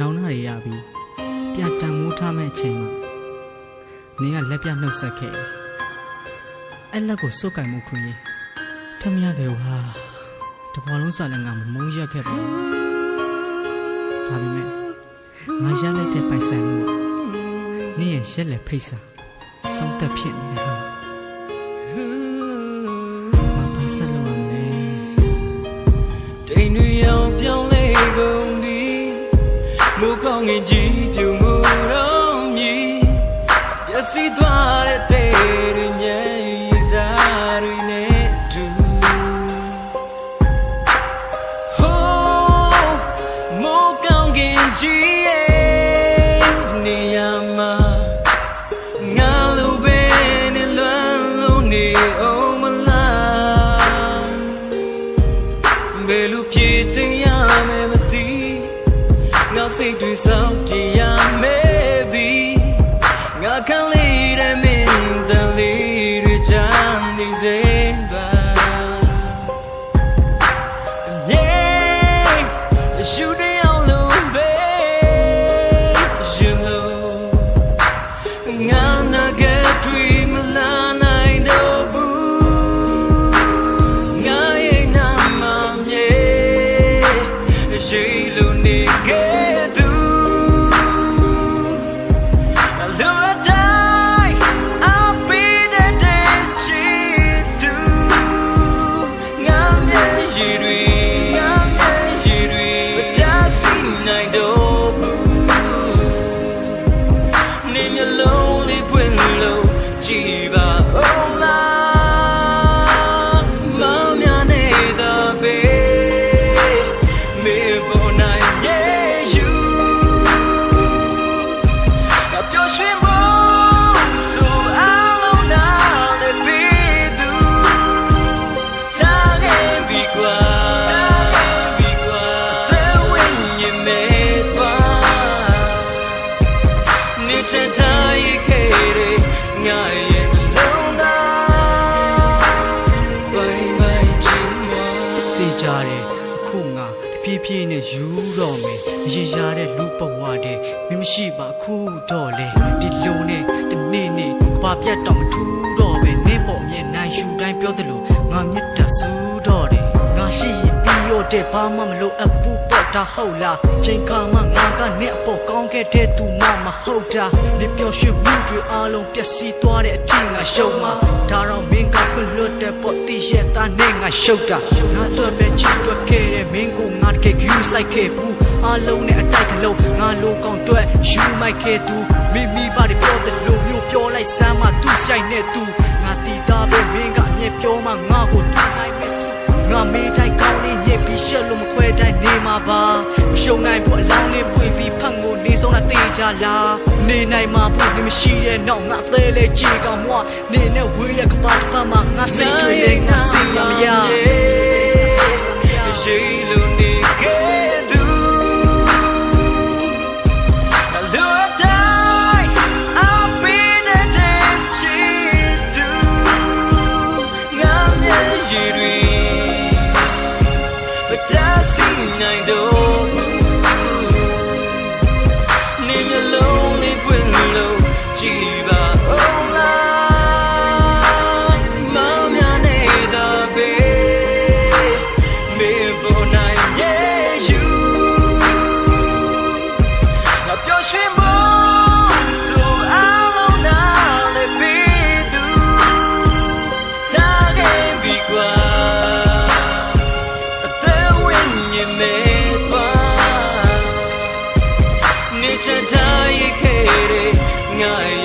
နောင်နာတွေရပြီပြန်တန်မိုးထားမဲ့အချိန်မှာနင်ကလက်ပြနှုတ်ဆက်ခဲ့တယ်အဲ့လက်ကိုစုတ်ကင်မှုခွင့်ရေးထမရခဲ့ဟာတဘောလုံးစားလည်းငါမမုန်းရက်ခဲ့ပါဘူးဒါပေမဲ့ငါရလိုက်တဲ့ပိုင်ဆိုင်မှုနင်ရဲ့ရက်လက်ဖိတ်စာအဆုံးသက်ဖြစ်နေတယ်ဟာမပါဆက်လို့ မိုးခေါ စိတ်တွေစောင့်ကြည့်ရမယ်ပြီငါခံလေးတဲ့မင်းတန်လေးတွေချမ်းနေစေပါ Yeah, you the only babe, you know. ငါနာက နေချင်ထားရခဲ့တဲ့ငါရဲ့နှလုံးသားဘိုင်ဘိုင်ချင်မတေးကြတယ်အခုငါတပြေးပြေးနဲ့ယူတော့မယ်အရေးရတဲ့လူပဝတဲ့မင်းမရှိပါအခုတော့လေဒီလိုနဲ့တနေ့နေ့ကဘာပြတ်တော့မထူးတော့ပဲနင်းပေါ်မြင်နိုင်ရှူတိုင်းပြောတယ်လို့ငါမြတ် တဲ့ဘာမှမလို့အပူပေါ့တာဟုတ်လားချိန်ခါမှငါကနဲ့အပေါ်ကောင်းခဲ့တဲ့သူမှမဟုတ်တာနေပျော်ရွှင်မှုတွေအားလုံးပျက်စီးသွားတဲ့အချိန်ငါရှုံးမှာဒါတော့မင်းကခွင့်လွတ်တဲ့ပေါ်တိရဲ့သားနဲ့ငါရှုပ်တာငါတော့ပဲချစ်တွက်ခဲ့တဲ့မင်းကိုငါတကယ်ယူဆိုင်ခဲ့ဘူးအားလုံးနဲ့အတိုက်ကလုံးငါလိုကောင်းတွက်ယူမိုက်ခဲ့သူမိမိပါတွေပြောတဲ့လိုမျိုးပြောလိုက်စမ်းမှသူဆိုင်နဲ့သူငါတီးသားပဲမင်းကအမြဲပြောမှငါကိုထားနိုင်မယ်စု ငါမေးတိုင်းကောင်းလေးညစ်ပြီးရှက်လို့မခွဲတိုင်းနေမှာပါမရှုံနိုင်ဘူးအလောင်းလေးပွေပြီးဖတ်ကိုနေဆုံးတာတေးကြလားနေနိုင်မှာဘူးနေမရှိတဲ့နောက်ငါသေးလေကြည်ကောင်မွားနေနဲ့ဝေးရကပါတပတ်မှာငါစိတ်တွေလေးငါစီရ 爱